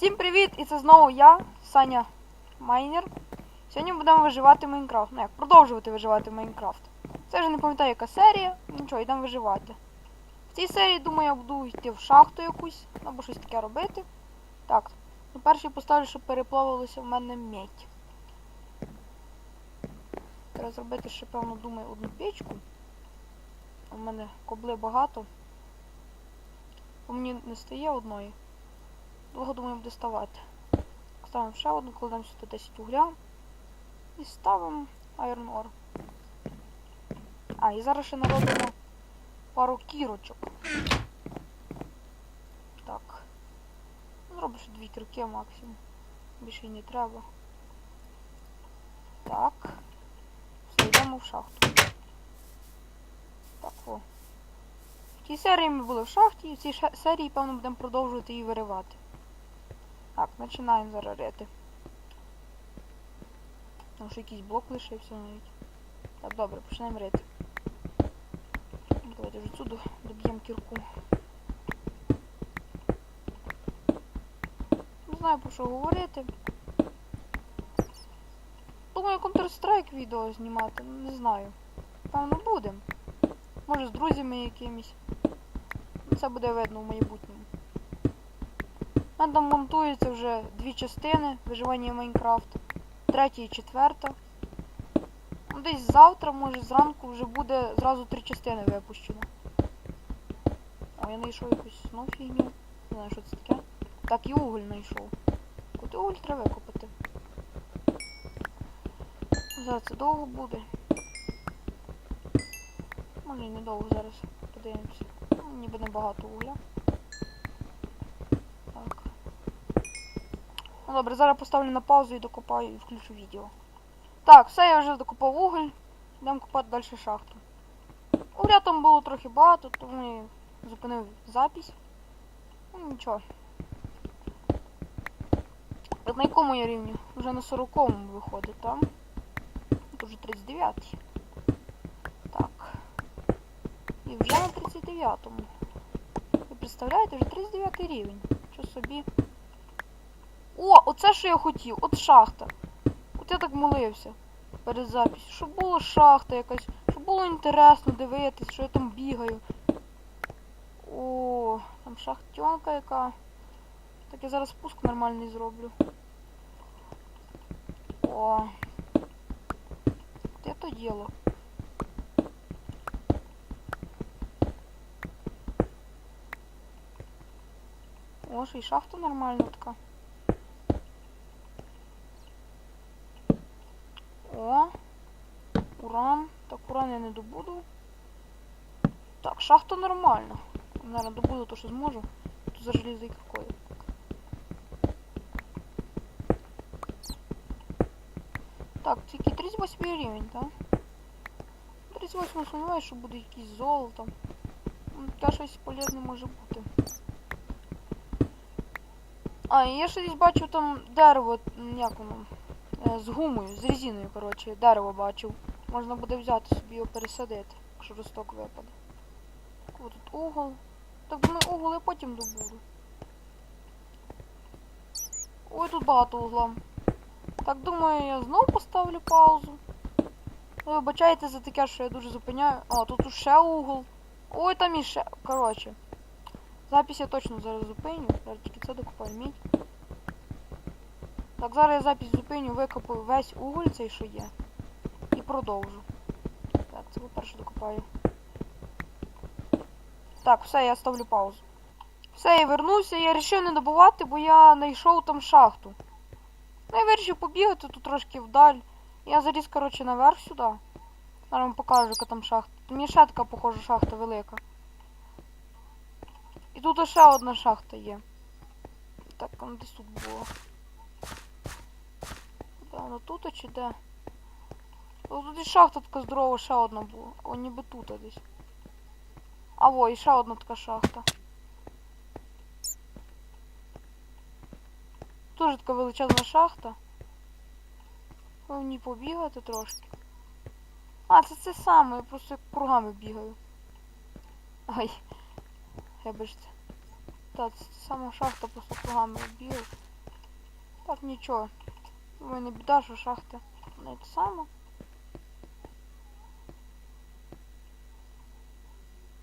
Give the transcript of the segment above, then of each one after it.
Всім привіт! І це знову я, Саня Майнер. Сьогодні будемо виживати Майнкрафт. Ну як, продовжувати виживати Майнкрафт. Це вже не пам'ятаю, яка серія. Нічого, йдемо виживати. В цій серії, думаю, я буду йти в шахту якусь, або щось таке робити. Так, ну перший поставлю, щоб переплавилося в мене медь. Треба зробити ще, певно, думаю, одну печку. У мене кобли багато. Бо мені не стає одної. Довго думаю буде ставати. Ставимо ще одну, кладемо сюди 10 угля. І ставимо Iron Ore. А, і зараз ще наробимо пару кірочок. Так. Зроблю ще дві кірки максимум. Більше не треба. Так. Все, в шахту. Так, о. В цій серії ми були в шахті, і в цій серії, певно, будемо продовжувати її виривати. Так, починаємо зараз рити. Там ще якийсь блок лишився навіть. Так, добре, почнемо рити. Давайте вже сюди доб'ємо кірку. Не знаю про що говорити. Думаю, Counter-Strike відео знімати, ну, не знаю. Певно будемо. Може з друзями якимись. Це буде видно в майбутньому. Мене там монтується вже дві частини виживання Майнкрафт. Третя і четверта. Ну, десь завтра, може зранку вже буде зразу три частини випущено. А я знайшов якусь ну фігню. Не знаю, що це таке. Так, і уголь знайшов. От уголь треба викопати. Зараз це довго буде. Може і недовго зараз. Подивимося. Ну, ніби небагато угля. Ну добре, зараз поставлю на паузу і докопаю і включу відео. Так, все, я вже докопав уголь. Йдемо копати далі шахту. Угля там було трохи багато, тому я зупинив запись. Ну нічого. На якому я рівні? Вже на 40-му виходить, там. Тут вже 39-й. Так. І вже на 39-му. Ви представляєте, вже 39 рівень. Що собі. О, оце що я хотів, от шахта. От я так молився перед записью. Щоб було шахта якась, щоб було інтересно дивитись, що я там бігаю. О, там шахтенка яка. Так я зараз спуск нормальний зроблю. О. От это діло. О, й шахта нормальна така. О. Уран. Я не добуду. Так, шахта нормальна. Наверное, добуду то, що зможу. Тут за железо какое. Так, тільки 38 рівень, так? 38 сумніваюся, що буде якийсь золото. Ну, Та щось полезне може бути. А, я ще десь бачу там дерево, як воно, е, з гумою, з резиною, коротше, дерево бачив. Можна буде взяти собі його пересадити, якщо росток випаде. О, тут угол. Так думаю, угол я потім добуду. Ой, тут багато угла. Так думаю, я знову поставлю паузу. Ви вибачайте за таке, що я дуже зупиняю. О, тут ще угол. Ой, там іще. Коротше. Запись я точно зараз зупиню. Зараз тільки це докопаю мідь. Так, зараз я запись зупиню, викопаю весь уголь цей, що є. Продовжу. Так, це по-перше докопаю. Так, все, я ставлю паузу. Все, я вернувся, я вирішив не добувати, бо я знайшов там шахту. Ну, я вирішив побігати тут трошки вдаль. Я заліз, коротше, наверх сюди. Зараз вам покажу, яка там шахта. Є ще така, похожа, шахта велика. І тут ще одна шахта є. Так, вона десь тут була. Де вона тут чи де? Тут і шахта така здорова, ще одна була. О, ніби тут десь. А во, і ще одна така шахта. Дуже така величезна шахта. В ній побігати трошки. А, це це саме, я просто кругами бігаю. Ай. Вибачте. Так, це сама шахта просто кругами бігаю. Так, нічого. Думаю, не біда, що шахти не те саме.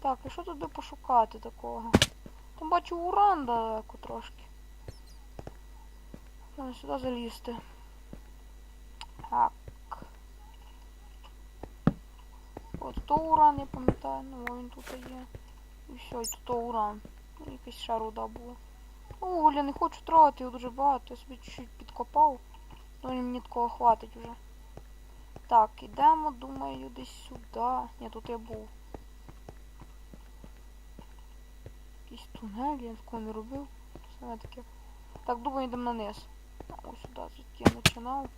Так, і що тут би пошукати такого? Там бачу уран далеко трошки. Треба сюди залізти. Так. От то уран, я пам'ятаю, ну він тут є. І все, і тут то уран. Ну, Якась ще руда була. О, я не хочу трогати його дуже багато, я собі чуть-чуть підкопав. Ну мені такого хватить вже. Так, ідемо, думаю, десь сюди. Ні, тут я був. Якийсь тунель, я такого не робив. Саме таке. Так, думаю, йдемо на низ. Ось сюди, звідки я починав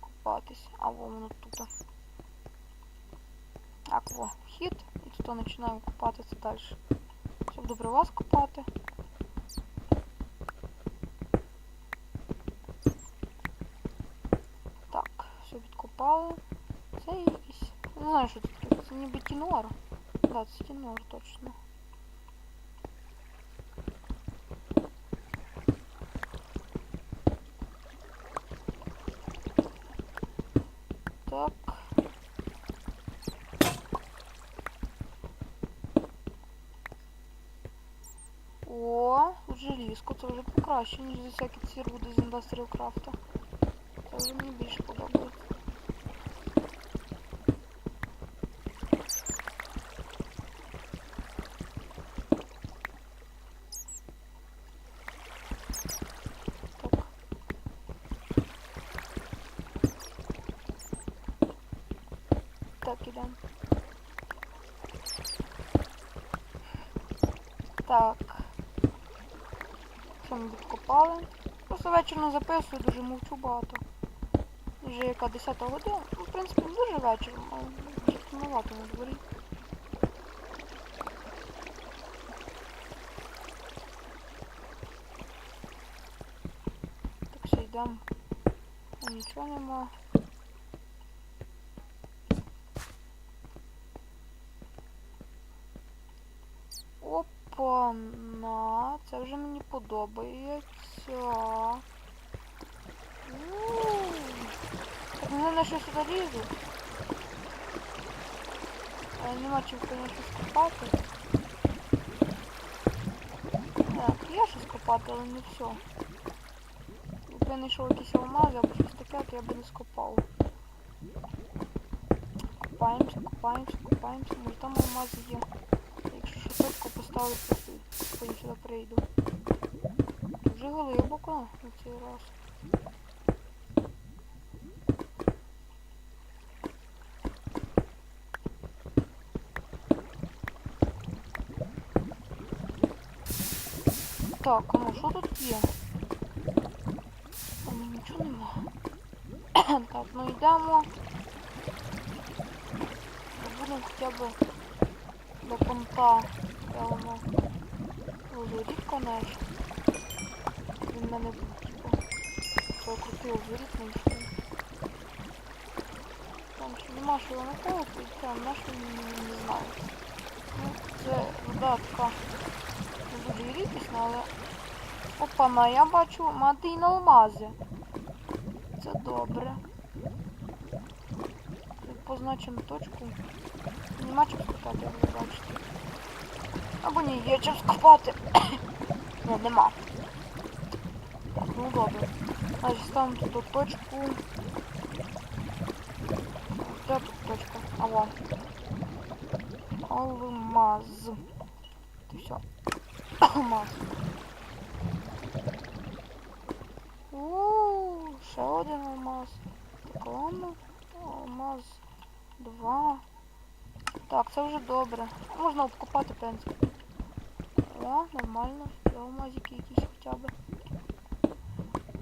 копатись. А во воно тут. Так, во, вхід. І тут починаємо копатися далі. Щоб добре вас копати. Так, все відкопали. Це якийсь. Не знаю, що це таке. Це ніби тінор. Да, це тінор точно. тут желізко, це вже покраще, ніж за всякі ці руди з Industrial Craft. Це вже мені більше подобається. Так. Так, ідемо. Так. Що ми відкопали? Просто вечір не записую, дуже мовчу багато. Вже яка 10 година. Ну, в принципі, не дуже вечір, але вже темновато на дворі. Так, все, йдемо. Нічого нема. Опа-на, це вже мені подобається. Так мене на щось сюди лізу. А нема чим, звісно, скопати. Так, є щось копати, але не все. Якби я знайшов якісь алмази або щось таке, то я би не скопав. Копаємося, копаємося, копаємося. Може там алмази є. Якщо що точку поставлю, то потім сюди прийду. Дуже глибоко на цей раз. Так, а ну що тут є? А ну нічого нема. так, ну йдемо. Будемо хоча б до понта, певно. Озоріт, конечно. Він мене типу. Це крутий. Там ще нема що наколити, і там наш не, знаю. Ну, це вода така не дуже рідкісна, але... Опа, я бачу мати і на алмази. Це добре. Позначимо точку. Нема чим скопати, як ви бачите. Або ні, є чим скопати. Ні, нема. Так, ну добре. Значить, ставимо тут точку. Де тут точка? Алло. Алмаз. Ти все. Алмаз. Ууу, ще один алмаз. Так, ладно. Алмаз. Два. Так, це вже добре. Можна обкопати, в принципі. О, нормально. Є алмазики якісь хоча б.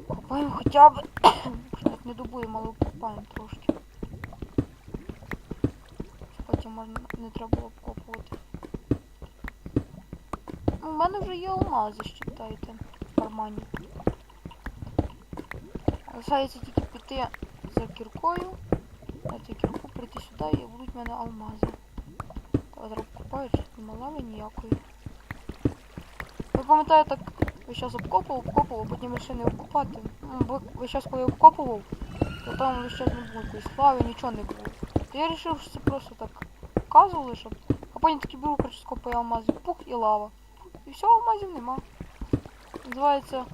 Копаємо хоча б. Навіть не добуємо, але обкопаємо трошки. Потім можна не треба було обкопувати. Ну, У мене вже є алмази, считайте, в кармані. Залишається тільки піти за кіркою. Дати кірку, прийти сюди і будуть в мене алмази. Та зараз купаю, що нема лави ніякої. Ви пам'ятаєте, так весь час обкопував, обкопував, потім вирішив не обкопати. Ну, бо весь час, коли обкопував, то там весь час не було якоїсь лави, нічого не було. То я вирішив, що це просто так показували, щоб. А потім таки беру, скопаю алмази, пух і лава. І все, алмазів нема. Називається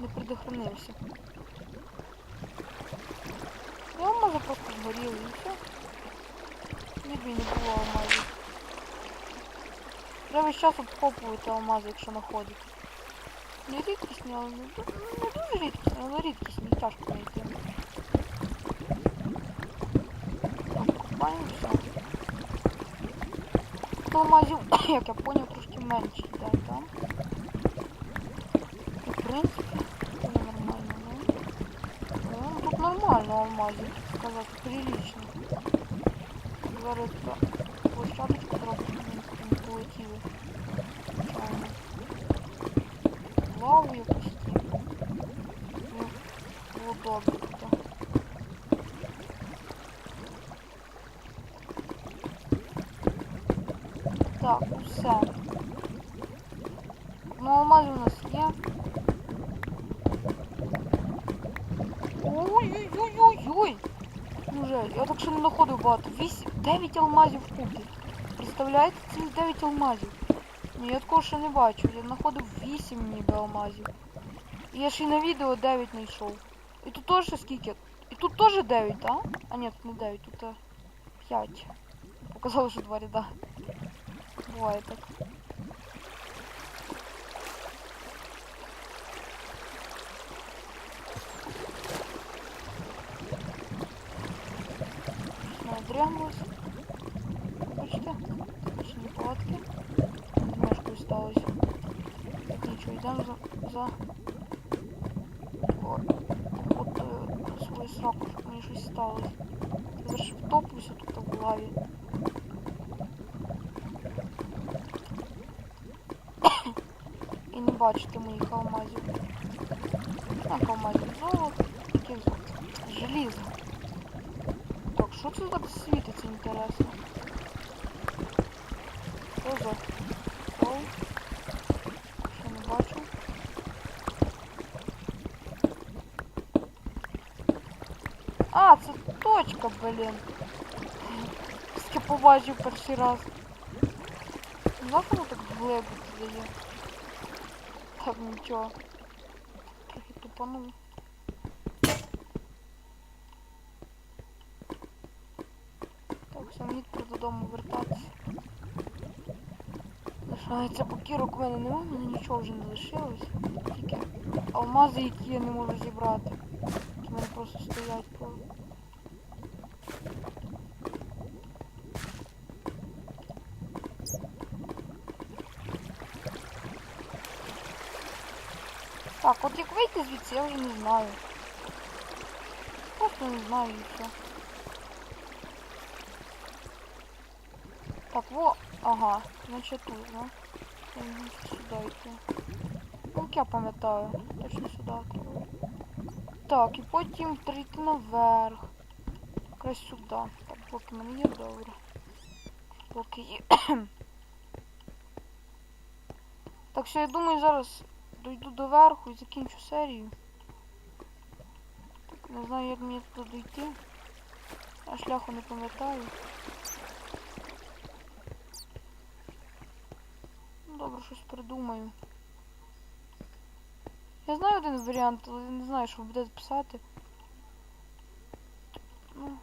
не предохранився. І алмази просто згоріли і все. Ніби не було алмазів. Треба весь час алмази, якщо знаходити. Не рідкісні, але не, не дуже рідкісні, але рідкісні, тяжко знайти. Тут алмазів, як я поняв, трошки менше йде, так? Ну, В принципі, це нормально, ну. Ну, тут нормально алмазів, сказати, прилично. Зараз площадочку зроблю, щоб не полетіли. Звичайно. Лаву якусь типу. Ну, було добре тут. Так, усе. Ну, алмази у нас є. Ой-ой-ой-ой-ой! Ну жаль, я так ще не знаходив багато. 8, 9 алмазів в купі. Представляєте, цілих 9 алмазів. Ні, я такого ще не бачу. Я знаходив 8 ніби алмазів. І я ще й на відео 9 знайшов. І тут теж скільки? І тут теж 9, а? А ні, тут не 9, тут е, 5. Показало, що два ряда. Буває так. Надрянулась. Бачите? Точні палатки. Мешкою сталося. Так нічого, йдемо за... за... О, от е, свою сраку, щоб мені щось сталося. Я зараз втоплюся тут в лаві. І не бачите моїх алмазів. Так, алмазів золото, яких золото? Желізо. Так, що це так світиться, інтересно? Що за? О, ще не бачу. А, це точка, блін. Тільки побачив перший раз. Знав, воно так глибоко дає. Так, нічого. Трохи тупанув. Так, все, мені тепер додому вертатися. Лишається покірок у мене немає, мене нічого вже не лишилось. Тільки алмази, які я не можу зібрати. В мене просто стоять по. Так, от як вийти звідси, я вже не знаю. Просто не знаю і все. Так, во, ага, значить тут, да? Сюди йти. Ну, я пам'ятаю, точно сюди треба. Так, і потім прийти наверх. Якраз сюди. Так, поки в мене є добре. Поки є. так, все, я думаю, зараз дойду до верху і закінчу серію. Так, не знаю, як мені туди дойти. Я шляху не пам'ятаю. Добре, щось придумаю. Я знаю один варіант, але не знаю, що ви будете писати. Ну.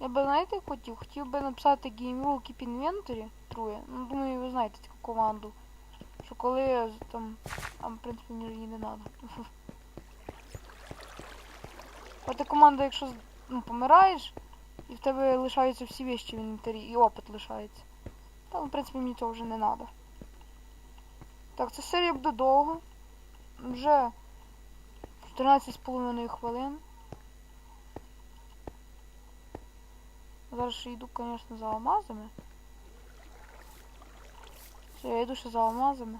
Я би, знаєте, хотів? Хотів би написати Game Rule Keep Inventory трує. Ну, думаю, ви знаєте таку команду. Що коли там. А в принципі мені її не треба. Ота команда, якщо ну, помираєш, і в тебе лишаються всі вещі в інвентарі, і опит лишається. Та, ну, в принципі, мені цього вже не треба. Так, ця серія буде довго. Вже 14,5 хвилин. Зараз ще йду, звісно, за алмазами. Все, я йду ще за алмазами.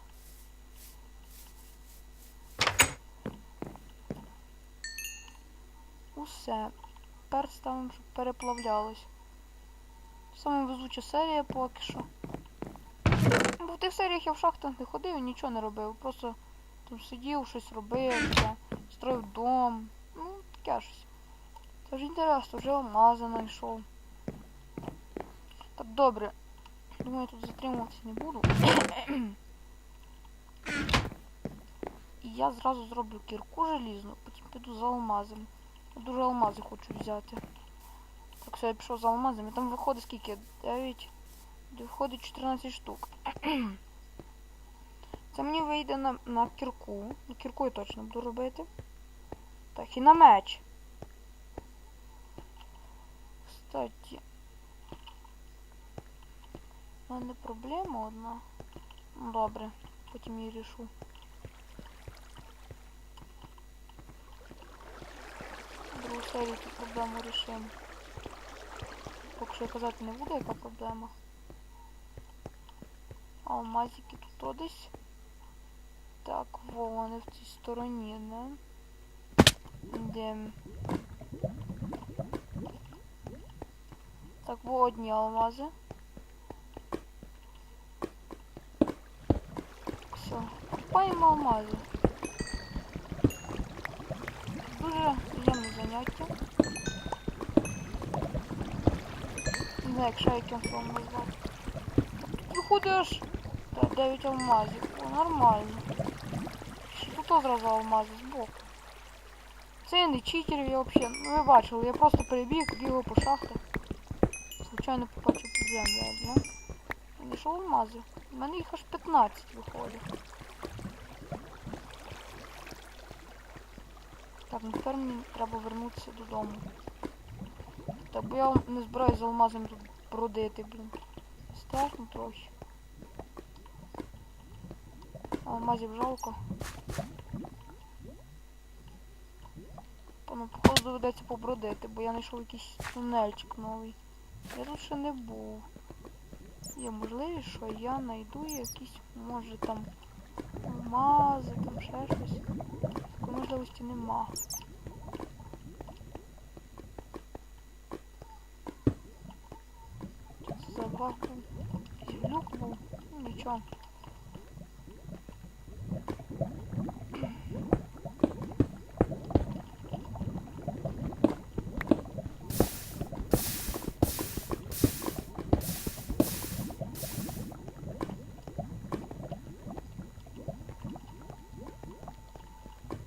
Усе. Тепер ставимо, щоб переплавлялось. Саме везуча серія поки що. Бо ти тих серіях я в шахтах не ходив і нічого не робив. Просто там сидів, щось робив, це, строїв дом. Ну, таке щось. Це ж інтересно, вже алмази знайшов. Так, добре. Думаю, тут затримуватися не буду. І я зразу зроблю кірку желізну, потім піду за алмазами. Дуже алмази хочу взяти. Так, все, я пішов за алмазами. Там виходить скільки? 9. Виходить 14 штук. Це мені вийде на, на кірку. На кірку я точно буду робити. Так, і на меч. Кстати. У мене проблема одна. Ну, добре, потім її рішу. Другу серію цю проблему рішимо. Поки що я казати не буду, яка проблема. Алмазики тут десь. Так, во, вони в цій стороні, не? Де? Так, во одні алмази. Все, купаємо алмази. Дуже приємне заняття. Не знаю, як ще яким словом назвати. Тут виходиш 9 алмазів. О, нормально. Ще тут одразу алмази збоку. Це я не читер, я взагалі. Ну ви бачили, я просто перебіг, бігав по шахтах. Звичайно побачив підземля, ну. І знайшов алмази. У мене їх аж 15 виходить. Ну тепер мені треба вернутися додому. Так, бо я не збираюсь з алмазами тут бродити, блін. Страшно трохи. Алмазів жалко. Та ну, походу доведеться побродити, бо я знайшов якийсь тунельчик новий. Я тут ще не був. Є можливість, що я знайду якісь, може там алмази, там ще щось. Можливості нема. Що це за баг був? Якийсь Люк був? Ну нічого.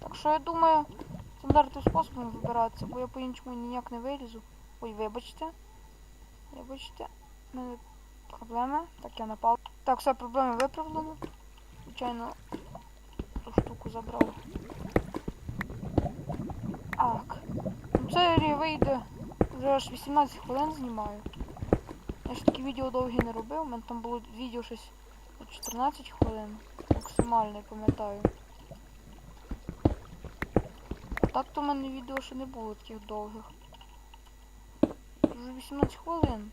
Так що я думаю, стандартним способом вибиратися, бо я по-іншому ніяк не вилізу. Ой, вибачте. Вибачте. У мене проблеми. Так, я напав. Так, все, проблеми виправлено. Звичайно, ту штуку забрав. Так. Ну, Серія вийде. Вже аж 18 хвилин знімаю. Я ж такі відео довгі не робив. У мене там було відео щось 14 хвилин. Максимально, я пам'ятаю. Так то в мене відео ще не було таких довгих. Вже 18 хвилин.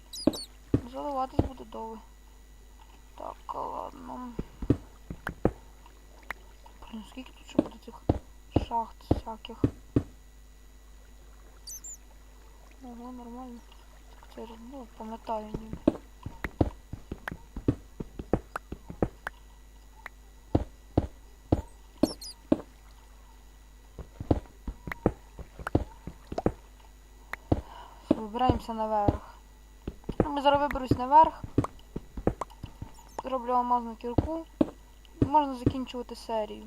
Заливатись буде довго. Так, ладно. Блін, скільки тут ще буде цих шахт всяких. Ого, нормально. Так це ну, пам'ятаю ніби. Вибираємося наверх. Ну, Ми зараз виберусь наверх. Зроблю алмазну кірку. Можна закінчувати серію.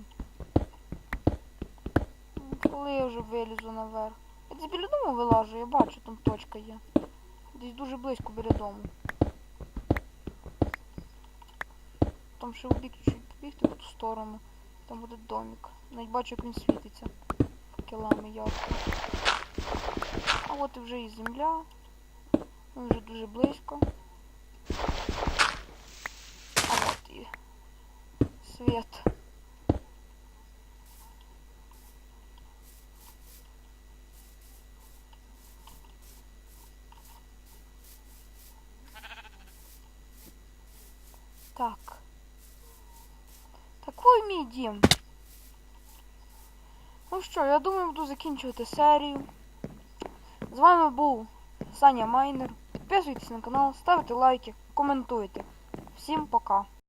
Ну, Коли я вже вилізу наверх. Я десь біля дому вилажу, я бачу, там точка є. Десь дуже близько біля дому. Там ще в бік чуть побігти в ту сторону. Там буде домик. Навіть бачу, як він світиться. Факелами ярко. От вже і земля. Ми вже дуже близько. А от і світ. Так. Такий мій дім. Ну що, я думаю, буду закінчувати серію. З вами був Саня Майнер. Підписуйтесь на канал, ставте лайки, коментуйте. Всім пока!